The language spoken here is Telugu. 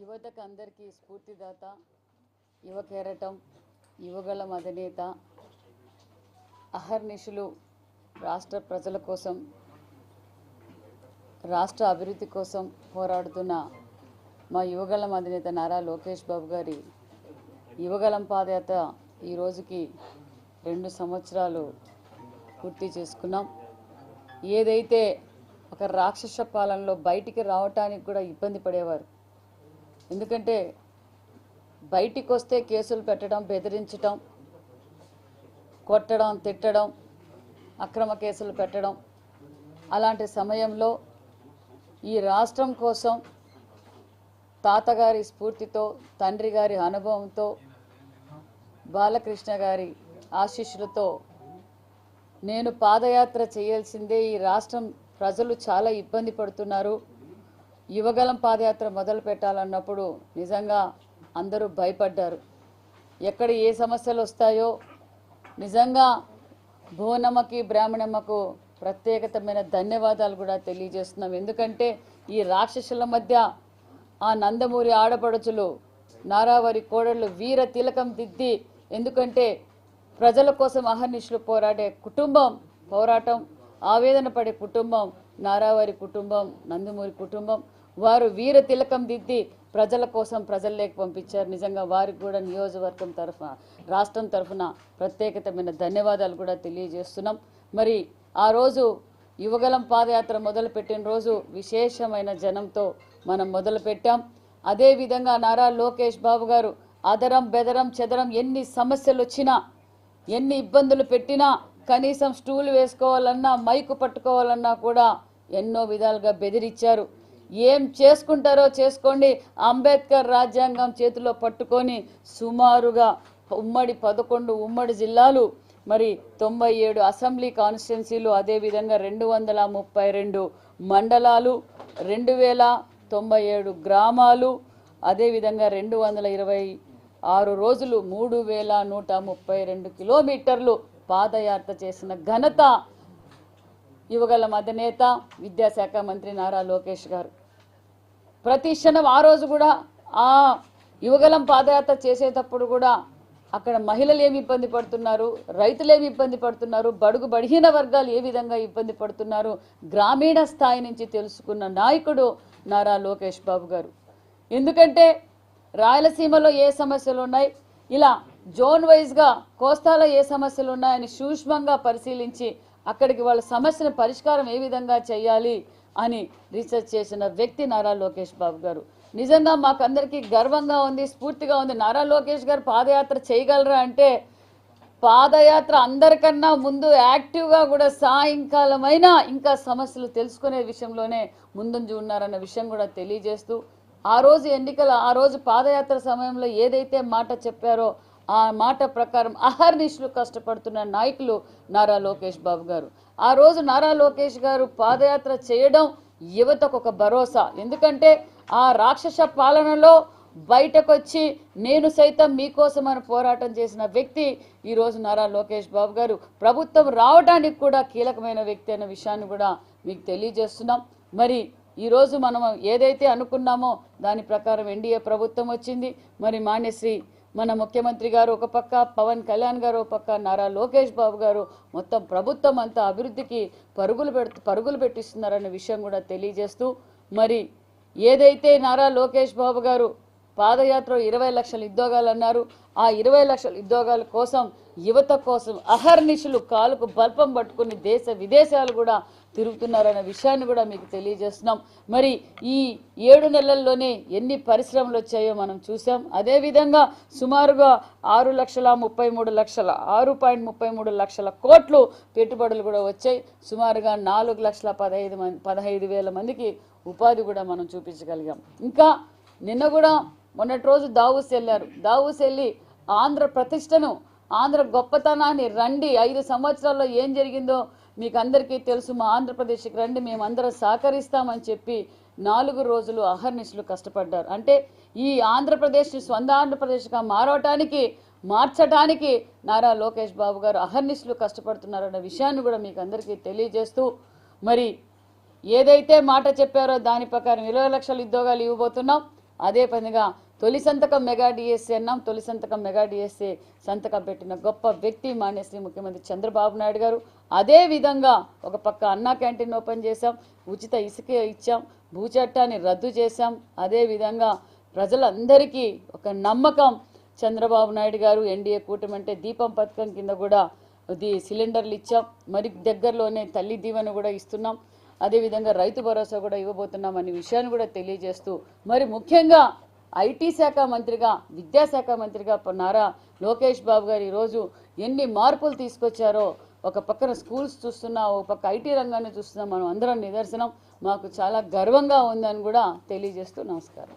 యువతకు అందరికీ స్ఫూర్తిదాత యువ యువగల యువగళం అధినేత అహర్నిశులు రాష్ట్ర ప్రజల కోసం రాష్ట్ర అభివృద్ధి కోసం పోరాడుతున్న మా యువగళం అధినేత నారా లోకేష్ బాబు గారి యువగళం పాదయాత్ర ఈ రోజుకి రెండు సంవత్సరాలు పూర్తి చేసుకున్నాం. ఏదైతే ఒక రాక్షస పాలనలో బయటికి రావటానికి కూడా ఇబ్బంది పడేవారు ఎందుకంటే బయటికి వస్తే కేసులు పెట్టడం బెదిరించడం కొట్టడం తిట్టడం అక్రమ కేసులు పెట్టడం. అలాంటి సమయంలో ఈ రాష్ట్రం కోసం తాతగారి స్ఫూర్తితో తండ్రి గారి అనుభవంతో బాలకృష్ణ గారి ఆశీస్సులతో నేను పాదయాత్ర చేయాల్సిందే. ఈ రాష్ట్రం ప్రజలు చాలా ఇబ్బంది పడుతున్నారు. యువగలం పాదయాత్ర మొదలు పెట్టాలన్నప్పుడు నిజంగా అందరూ భయపడ్డారు. ఎక్కడ ఏ సమస్యలు వస్తాయో నిజంగా భువనమ్మకి బ్రాహ్మణమ్మకు ప్రత్యేకతమైన ధన్యవాదాలు కూడా తెలియజేస్తున్నాం. ఎందుకంటే ఈ రాక్షసుల మధ్య ఆ నందమూరి ఆడపడుచులు నారావరి కోడళ్ళు వీర తిలకం దిద్ది ఎందుకంటే ప్రజల కోసం అహర్నిశలు పోరాడే కుటుంబం పోరాటం ఆవేదన పడే కుటుంబం నారావారి కుటుంబం నందమూరి కుటుంబం వారు వీర తిలకం దిద్ది ప్రజల కోసం ప్రజల్లోకి పంపించారు. నిజంగా వారికి కూడా నియోజకవర్గం తరఫున రాష్ట్రం తరఫున ప్రత్యేకతమైన ధన్యవాదాలు కూడా తెలియజేస్తున్నాం. మరి ఆ రోజు యువగలం పాదయాత్ర మొదలుపెట్టిన రోజు విశేషమైన జనంతో మనం మొదలుపెట్టాం. అదేవిధంగా నారా లోకేష్ బాబు గారు అదరం బెదరం చెదరం ఎన్ని సమస్యలు వచ్చినా ఎన్ని ఇబ్బందులు పెట్టినా కనీసం స్టూల్ వేసుకోవాలన్నా మైకు పట్టుకోవాలన్నా కూడా ఎన్నో విధాలుగా బెదిరిచ్చారు ఏం చేసుకుంటారో చేసుకోండి. అంబేద్కర్ రాజ్యాంగం చేతిలో పట్టుకొని సుమారుగా ఉమ్మడి పదకొండు ఉమ్మడి జిల్లాలు మరి తొంభై ఏడు అసెంబ్లీ కాన్స్టిట్యున్సీలు అదేవిధంగా రెండు వందల ముప్పై రెండు మండలాలు రెండు వేల తొంభై ఏడు గ్రామాలు అదేవిధంగా రెండు వందల ఇరవై ఆరు రోజులు మూడు వేల నూట ముప్పై రెండు కిలోమీటర్లు పాదయాత్ర చేసిన ఘనత యువగల అధినేత విద్యాశాఖ మంత్రి నారా లోకేష్ గారు. ప్రతి క్షణం ఆ రోజు కూడా ఆ యువగలం పాదయాత్ర చేసేటప్పుడు కూడా అక్కడ మహిళలు ఏమి ఇబ్బంది పడుతున్నారు? రైతులు ఏమి ఇబ్బంది పడుతున్నారు? బడుగు బడిహీన వర్గాలు ఏ విధంగా ఇబ్బంది పడుతున్నారు? గ్రామీణ స్థాయి నుంచి తెలుసుకున్న నాయకుడు నారా లోకేష్ బాబు గారు. ఎందుకంటే రాయలసీమలో ఏ సమస్యలు ఉన్నాయి? ఇలా జోన్ వైజ్గా కోస్తాలో ఏ సమస్యలు ఉన్నాయని సూక్ష్మంగా పరిశీలించి అక్కడికి వాళ్ళ సమస్యను పరిష్కారం ఏ విధంగా చేయాలి? అని రీసెర్చ్ చేసిన వ్యక్తి నారా లోకేష్ బాబు గారు. నిజంగా మాకందరికీ గర్వంగా ఉంది స్ఫూర్తిగా ఉంది. నారా లోకేష్ గారు పాదయాత్ర చేయగలరా అంటే పాదయాత్ర అందరికన్నా ముందు యాక్టివ్గా కూడా సాయంకాలమైనా ఇంకా సమస్యలు తెలుసుకునే విషయంలోనే ముందుంజు ఉన్నారన్న విషయం కూడా తెలియజేస్తూ ఆ రోజు ఎన్నికల ఆ రోజు పాదయాత్ర సమయంలో ఏదైతే మాట చెప్పారో ఆ మాట ప్రకారం అహర్నిశలు కష్టపడుతున్న నాయకులు నారా లోకేష్ బాబు గారు. ఆ రోజు నారా లోకేష్ గారు పాదయాత్ర చేయడం యువతకు ఒక భరోసా. ఎందుకంటే ఆ రాక్షస పాలనలో బయటకు వచ్చి నేను సైతం మీకోసం అని పోరాటం చేసిన వ్యక్తి ఈరోజు నారా లోకేష్ బాబు గారు. ప్రభుత్వం రావడానికి కూడా కీలకమైన వ్యక్తి అనే విషయాన్ని కూడా మీకు తెలియజేస్తున్నాం. మరి ఈరోజు మనం ఏదైతే అనుకున్నామో దాని ప్రకారం ఎన్డీఏ ప్రభుత్వం వచ్చింది. మరి మాన్యశ్రీ మన ముఖ్యమంత్రి గారు ఒక పక్క పవన్ కళ్యాణ్ గారు ఒక పక్క నారా లోకేష్ బాబు గారు మొత్తం ప్రభుత్వం అంతా అభివృద్ధికి పరుగులు పెడుతూ పరుగులు పెట్టిస్తున్నారనే విషయం కూడా తెలియజేస్తూ మరి ఏదైతే నారా లోకేష్ బాబు గారు పాదయాత్ర ఇరవై లక్షల ఉద్యోగాలు అన్నారు ఆ ఇరవై లక్షల ఉద్యోగాల కోసం యువత కోసం అహర్నిశలు కాలుకు బల్పం పట్టుకుని దేశ విదేశాలు కూడా తిరుగుతున్నారనే విషయాన్ని కూడా మీకు తెలియజేస్తున్నాం. మరి ఈ ఏడు నెలల్లోనే ఎన్ని పరిశ్రమలు వచ్చాయో మనం చూసాం అదేవిధంగా సుమారుగా ఆరు లక్షల ముప్పై మూడు లక్షల ఆరు పాయింట్ ముప్పై మూడు లక్షల కోట్లు పెట్టుబడులు కూడా వచ్చాయి. సుమారుగా నాలుగు లక్షల పదహైదు మంది పదహైదు వేల మందికి ఉపాధి కూడా మనం చూపించగలిగాం. ఇంకా నిన్న కూడా మొన్నటి రోజు దావూస్ వెళ్ళారు. దావూస్ వెళ్ళి ఆంధ్ర ప్రతిష్టను ఆంధ్ర గొప్పతనాన్ని రండి. ఐదు సంవత్సరాల్లో ఏం జరిగిందో మీకు అందరికీ తెలుసు. మా ఆంధ్రప్రదేశ్కి రండి. మేమందరం సహకరిస్తామని చెప్పి నాలుగు రోజులు అహర్నిశలు కష్టపడ్డారు. అంటే ఈ ఆంధ్రప్రదేశ్ స్వంత ఆంధ్రప్రదేశ్గా మారవటానికి మార్చడానికి నారా లోకేష్ బాబు గారు అహర్నిశలు కష్టపడుతున్నారన్న విషయాన్ని కూడా మీకు అందరికీ తెలియజేస్తూ మరి ఏదైతే మాట చెప్పారో దాని ప్రకారం ఇరవై లక్షల ఉద్యోగాలు ఇవ్వబోతున్నాం. అదే పనిగా తొలి సంతకం మెగా డిఎస్సీ అన్నాం. తొలి సంతకం మెగా డిఎస్సీ సంతకం పెట్టిన గొప్ప వ్యక్తి మాన్యశ్రీ ముఖ్యమంత్రి చంద్రబాబు నాయుడు గారు. అదే విధంగా ఒక పక్క అన్నా క్యాంటీన్ ఓపెన్ చేశాం. ఉచిత ఇసుక ఇచ్చాం. భూచట్టాన్ని రద్దు చేశాం. అదే విధంగా ప్రజలందరికీ ఒక నమ్మకం చంద్రబాబు నాయుడు గారు ఎన్డీఏ కూటమి అంటే దీపం పథకం కింద కూడా ఇది సిలిండర్లు ఇచ్చాం. మరి దగ్గరలోనే తల్లి దీవెన కూడా ఇస్తున్నాం. అదేవిధంగా రైతు భరోసా కూడా ఇవ్వబోతున్నాం అనే విషయాన్ని కూడా తెలియజేస్తూ మరి ముఖ్యంగా ఐటీ శాఖ మంత్రిగా విద్యాశాఖ మంత్రిగా నారా లోకేష్ బాబు గారు ఈరోజు ఎన్ని మార్పులు తీసుకొచ్చారో ఒక పక్కన స్కూల్స్ చూస్తున్నా ఒక పక్క ఐటీ రంగాన్ని చూస్తున్నాం మనం అందరం నిదర్శనం. మాకు చాలా గర్వంగా ఉందని కూడా తెలియజేస్తూ నమస్కారం.